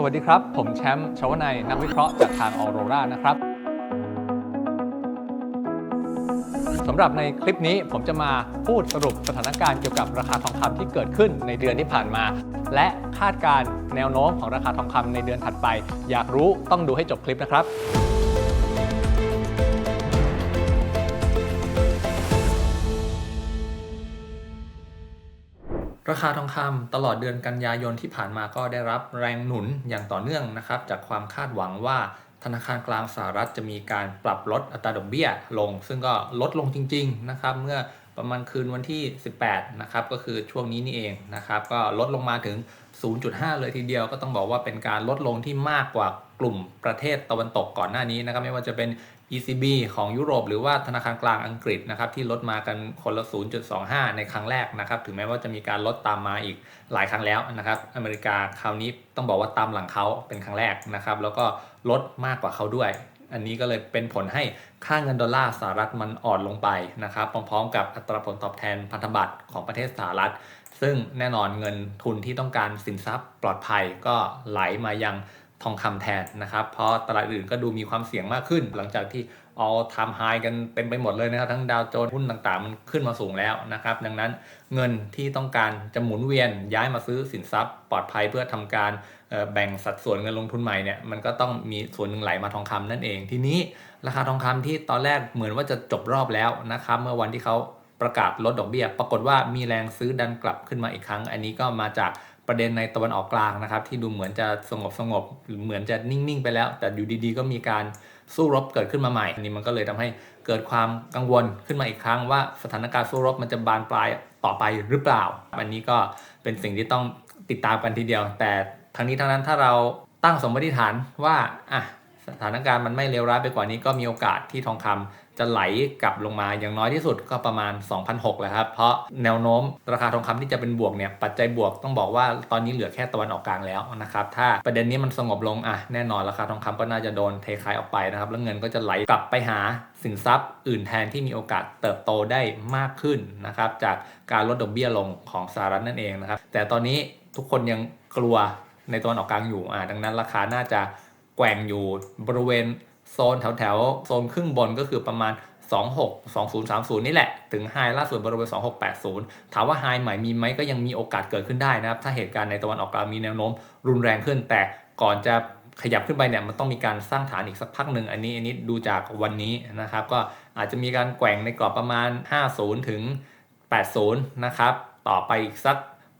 สวัสดีครับ ผมแชมป์ชวนายนักวิเคราะห์จากทางออโรรานะครับสำหรับในคลิปนี้ผมจะมาพูดสรุปสถานการณ์เกี่ยวกับราคาทองคำที่เกิดขึ้นในเดือนที่ผ่านมา และคาดการณ์แนวโน้มของราคาทองคำในเดือนถัดไป อยากรู้ต้องดูให้จบคลิปนะครับ ราคาทองคำตลอดเดือนกันยายนที่ผ่านมาก็ได้รับแรงหนุนอย่างต่อเนื่องนะครับ จากความคาดหวังว่าธนาคารกลางสหรัฐจะมีการปรับลดอัตราดอกเบี้ยลง ซึ่งก็ลดลงจริง ๆ นะครับ เมื่อประมาณคืนวันที่ 18 นะครับ ก็คือช่วงนี้นี่เองนะครับ ก็ลดลงมาถึง 0.5 เลยทีเดียวก็ต้องบอกว่าเป็นการลดลงที่มากกว่ากลุ่มประเทศตะวันตกก่อนหน้านี้นะครับไม่ว่าจะเป็น ECB ของยุโรปหรือว่าธนาคารกลางอังกฤษนะครับที่ลดมากันคนละ 0.25 ในครั้งแรกนะครับถึงแม้ว่าจะมีการลดตามมาอีกหลายครั้งแล้วนะครับอเมริกาคราวนี้ต้องบอกว่าตามหลังเขาเป็นครั้งแรกนะครับแล้วก็ลดมากกว่าเขาด้วย อันนี้ก็เลยเป็นผลให้ค่าเงินดอลลาร์สหรัฐมันอ่อนลงไปนะครับพร้อมๆ กับอัตราผลตอบแทนพันธบัตรของประเทศสหรัฐ ซึ่งแน่นอนเงินทุนที่ต้องการสินทรัพย์ปลอดภัยก็ไหลมายังทองคำแทนนะครับ เพราะตลาดอื่นก็ดูมีความเสี่ยงมากขึ้น หลังจากที่เอาทำไฮกันเต็มไปหมดเลยนะครับ ทั้งดาวโจนส์หุ้นต่างๆ มันขึ้นมาสูงแล้วนะครับ ดังนั้นเงินที่ต้องการจะหมุนเวียนย้ายมาซื้อสินทรัพย์ ปลอดภัยเพื่อทำการแบ่งสัดส่วนเงินลงทุนใหม่เนี่ยมันก็ต้องมีส่วนหนึ่งไหลมาทองคำนั่นเอง ทีนี้ราคาทองคำที่ตอนแรกเหมือนว่าจะจบรอบแล้วนะครับ เมื่อวันที่เขา ประกาศลดดอกเบี้ย ปรากฏว่ามีแรงซื้อดันกลับขึ้นมาอีกครั้ง อันนี้ก็มาจากประเด็นในตะวันออกกลางนะครับ ที่ดูเหมือนจะสงบสงบหรือเหมือนจะนิ่ง ๆ ไปแล้ว แต่อยู่ดีๆ ก็มีการสู้รบเกิดขึ้นมาใหม่อันนี้มันก็เลยทำให้เกิดความกังวลขึ้นมาอีกครั้งว่าสถานการณ์สู้รบมันจะบานปลายต่อไปหรือเปล่า อันนี้ก็เป็นสิ่งที่ต้องติดตามกันทีเดียว แต่ทั้งนี้ทั้งนั้นถ้าเราตั้งสมมติฐานว่าอะสถานการณ์มันไม่เลวร้ายไปกว่านี้ก็มีโอกาสที่ทองคำ จะไหลกลับลงมาอย่างน้อยที่สุดก็ประมาณ 2,006แหละครับ เพราะแนวโน้มราคาทองคำที่จะเป็นบวกเนี่ยปัจจัยบวกต้องบอกว่าตอนนี้เหลือแค่ตะวันออกกลางแล้วนะครับ ถ้าประเด็นนี้มันสงบลงอะแน่นอนราคาทองคำก็น่าจะโดนเทขายออกไปนะครับ แล้วเงินก็จะไหลกลับไปหาสินทรัพย์อื่นแทนที่มีโอกาสเติบโตได้มากขึ้นนะครับจากการลดดอกเบี้ยลงของสหรัฐนั่นเองนะครับ แต่ตอนนี้ทุกคนยังกลัวในตะวันออกกลางอยู่อะดังนั้นราคาน่าจะแกว่งอยู่บริเวณ โซนแถวแถวๆโซนครึ่งบนก็คือประมาณ 26 2030 นี่แหละ ถึงไฮล่าสุดบริเวณ 2680 ถามว่าไฮใหม่มีไหมก็ยังมีโอกาสเกิดขึ้นได้นะครับ ถ้าเหตุการณ์ในตะวันออกกลางมีแนวโน้มรุนแรงขึ้น แต่ก่อนจะขยับขึ้นไปเนี่ยมันต้องมีการสร้างฐานอีกสักพักหนึ่งอันนี้อันนี้ดูจากวันนี้นะครับ ก็อาจจะมีการแกว่งในกรอบประมาณ 50 ถึง 80 นะครับ ต่อไปอีกสัก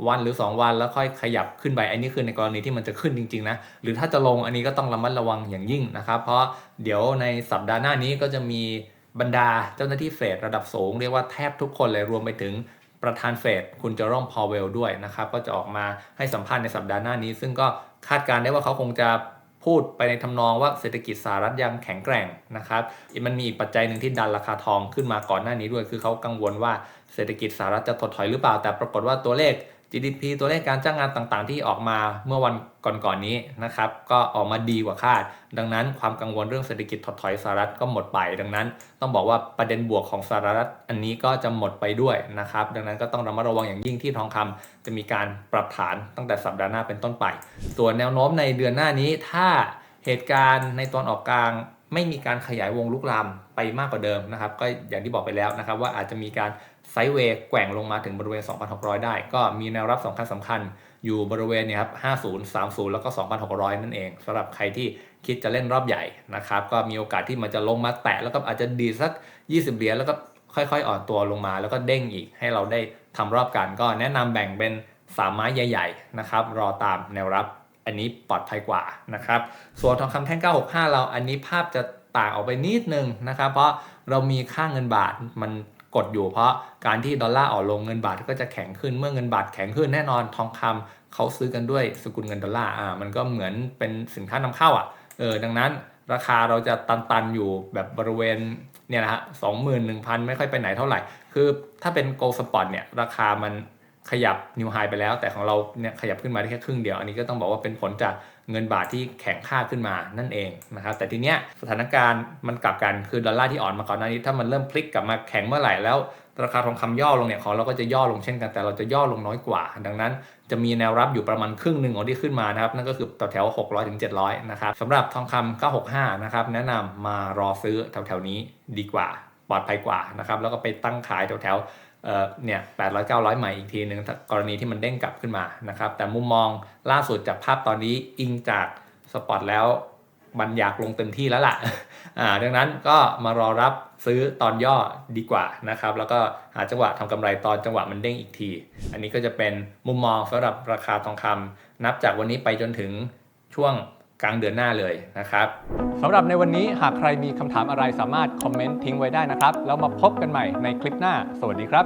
วันหรือ 2 วันแล้วค่อยขยับขึ้นไปอันนี้คือในกรณีที่มันจะขึ้นจริงๆนะหรือถ้าจะลงอันนี้ก็ต้องระมัดระวังอย่างยิ่งนะครับ เพราะเดี๋ยวในสัปดาห์หน้านี้ก็จะมีบรรดาเจ้าหน้าที่เฟดระดับสูงเรียกว่าแทบทุกคนเลยรวมไปถึงประธานเฟดคุณเจอร่มพอเวลด้วยนะครับ ก็จะออกมาให้สัมภาษณ์ในสัปดาห์หน้านี้ ซึ่งก็คาดการณ์ได้ว่าเขาคงจะพูดไปในทำนองว่าเศรษฐกิจสหรัฐยังแข็งแกร่งนะครับ มันมีอีกปัจจัยหนึ่งที่ดันราคาทองขึ้นมาก่อนหน้านี้ด้วย คือเขากังวลว่าเศรษฐกิจสหรัฐจะถดถอยหรือเปล่า แต่ปรากฏว่าตัวเลข GDP ตัวเลขการจ้างงานต่างๆ ที่ออกมาเมื่อวันก่อนๆนนี้นะครับ ก็ออกมาดีกว่าคาด ดังนั้นความกังวลเรื่องเศรษฐกิจถดถอยสหรัฐก็หมดไป ดังนั้นต้องบอกว่าประเด็นบวกของสหรัฐอันนี้ก็จะหมดไปด้วยนะครับ ดังนั้นก็ต้องระมัดระวังอย่างยิ่งที่ทองคำจะมีการปรับฐานตั้งแต่สัปดาห์หน้าเป็นต้นไป ส่วนแนวโน้มในเดือนหน้านี้ถ้าเหตุการณ์ในตอนออกกลาง ไม่มีการขยายวงลุกลามไปมากกว่าเดิมนะครับ ก็อย่างที่บอกไปแล้วนะครับ ว่าอาจจะมีการไซด์เวย์แกว่งลงมาถึงบริเวณ 2,600 ได้ ก็มีแนวรับสำคัญสำคัญอยู่บริเวณเนี่ยครับ 50 30 แล้วก็ 2,600 นั่นเองสำหรับใครที่คิดจะเล่นรอบใหญ่นะครับ ก็มีโอกาสที่มันจะลงมาแตะแล้วก็อาจจะดีสัก 20 เหรียญแล้วก็ค่อยๆ อ่อนตัวลงมา แล้วก็เด้งอีกให้เราได้ทำรอบกันก็แนะนำแบ่งเป็น3ไม้ใหญ่ ๆ นะครับ รอตามแนวรับ อันนี้ปลอดภัยกว่านะครับ ส่วนทองคำแท่ง 965 เราอันนี้ภาพจะต่างออกไปนิดนึงนะครับ เพราะเรามีค่าเงินบาทมันกดอยู่ เพราะการที่ดอลลาร์อ่อนลงเงินบาทก็จะแข็งขึ้นเมื่อเงินบาทแข็งขึ้นแน่นอนทองคำเขาซื้อกันด้วยสกุลเงินดอลลาร์อ่ามันก็เหมือนเป็นสินค้านำเข้าอะเออดังนั้นราคาเราจะตันๆอยู่แบบบริเวณเนี่ยนะฮะสองหมื่นหนึ่งพันไม่ค่อยไปไหนเท่าไหร่ คือถ้าเป็นโกลสปอตเนี่ยราคามัน ขยับนิวไฮไปแล้ว แต่ของเราเนี่ยขยับขึ้นมาได้แค่ครึ่งเดียว อันนี้ก็ต้องบอกว่าเป็นผลจากเงินบาทที่แข็งค่าขึ้นมานั่นเองนะครับแต่ทีเนี้ยสถานการณ์มันกลับกันคือดอลลาร์ที่อ่อนมาก่อนหน้านี้ถ้ามันเริ่มพลิกกลับมาแข็งเมื่อไหร่แล้ว ราคาทองคำย่อลงเนี่ยของเราก็จะย่อลงเช่นกันแต่เราจะย่อลงน้อยกว่า ดังนั้นจะมีแนวรับอยู่ประมาณครึ่งหนึ่งของที่ขึ้นมานะครับนั่นก็คือแถวๆ600ถึง700นะครับสำหรับทองคำ965นะครับแนะนำมารอซื้อแถวๆนี้ดีกว่าปลอดภัยกว่านะครับแล้วก็ไปตั้งขายแถวๆ เอ่อเนี่ย800 900ใหม่อีกทีหนึ่งกรณีที่มันเด้งกลับขึ้นมานะครับ แต่มุมมองล่าสุดจากภาพตอนนี้อิงจากสปอตแล้วมันอยากลงเต็มที่แล้วล่ะอ่าดังนั้นก็มารอรับซื้อตอนย่อดีกว่านะครับ แล้วก็หาจังหวะทำกำไรตอนจังหวะมันเด้งอีกที อันนี้ก็จะเป็นมุมมองสำหรับราคาทองคำนับจากวันนี้ไปจนถึงช่วง กลางเดือนหน้าเลยนะครับสำหรับในวันนี้หากใครมีคำถามอะไรสามารถคอมเมนต์ทิ้งไว้ได้นะครับ แล้วมาพบกันใหม่ในคลิปหน้า สวัสดีครับ